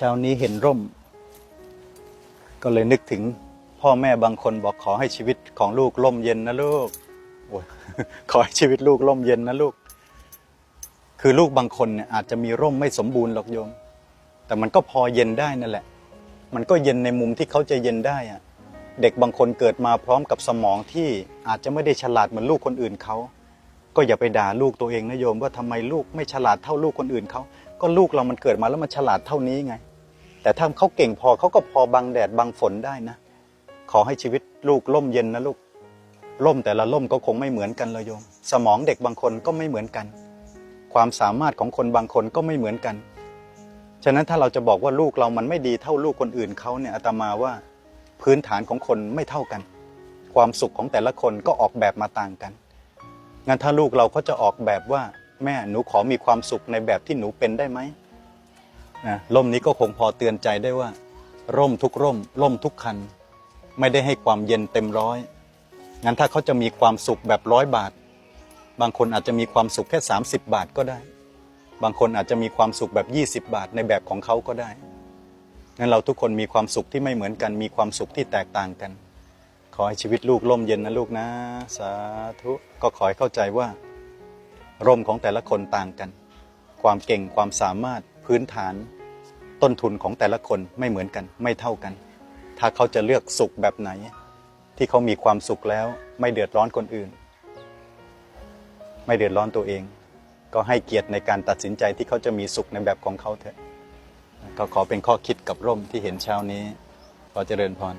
เช้านี้เห็นร่ม ก็เลยนึกถึงพ่อแม่บางคนบอกขอให้ชีวิตของลูกร่มเย็นนะลูกโอ้ยขอให้ชีวิตลูกร่มเย็นนะลูก คือลูกบางคนเนี่ยอาจจะมีร่มไม่สมบูรณ์หรอกโยม แต่มันก็พอเย็นได้นั่นแหละ มันก็เย็นในมุมที่เขาจะเย็นได้อะเด็กบางคนเกิดมาพร้อมกับสมองที่อาจจะไม่ได้ฉลาดเหมือนลูกคนอื่นเขา ก็อย่าไปด่าลูกตัวเองนะโยมว่าทำไมลูกไม่ฉลาดเท่าลูกคนอื่นเขา ก็ลูกเรามันเกิดมาแล้วมันฉลาดเท่านี้ไง แต่ถ้าเขาเก่งพอเขาก็พอบังแดดบังฝนได้นะ ขอให้ชีวิตลูกร่มเย็นนะลูกร่มแต่ละร่มก็คงไม่เหมือนกันเลยโยม สมองเด็กบางคนก็ไม่เหมือนกัน ความสามารถของคนบางคนก็ไม่เหมือนกัน ฉะนั้นถ้าเราจะบอกว่าลูกเรามันไม่ดีเท่าลูกคนอื่นเขาเนี่ยอาตมาว่าพื้นฐานของคนไม่เท่ากัน ความสุขของแต่ละคนก็ออกแบบมาต่างกันงั้นถ้าลูกเราเขาจะออกแบบว่าแม่หนูขอมีความสุขในแบบที่หนูเป็นได้ไหม นะร่มนี้ก็คงพอเตือนใจได้ว่า ร่มทุกร่ม ร่มทุกคัน ไม่ได้ให้ความเย็นเต็มร้อยงั้นถ้าเขาจะมีความสุขแบบร้อยบาท บางคนอาจจะมีความสุขแค่ 30 บาทก็ได้ บางคนอาจจะมีความสุขแบบ 20 บาทในแบบของเขาก็ได้งั้นเราทุกคนมีความสุขที่ไม่เหมือนกัน มีความสุขที่แตกต่างกัน ขอให้ชีวิตลูกร่มเย็นนะลูกนะ สาธุก็ขอให้เข้าใจว่า ร่มของแต่ละคนต่างกัน ความเก่งความสามารถ พื้นฐานต้นทุนของแต่ละคนไม่เหมือนกัน ไม่เท่ากัน ถ้าเขาจะเลือกสุขแบบไหน ที่เขามีความสุขแล้วไม่เดือดร้อนคนอื่น ไม่เดือดร้อนตัวเอง ก็ให้เกียรติในการตัดสินใจที่เขาจะมีสุขในแบบของเขาเถอะก็ขอเป็นข้อคิดกับร่มที่เห็นเช้านี้ขอเจริญพร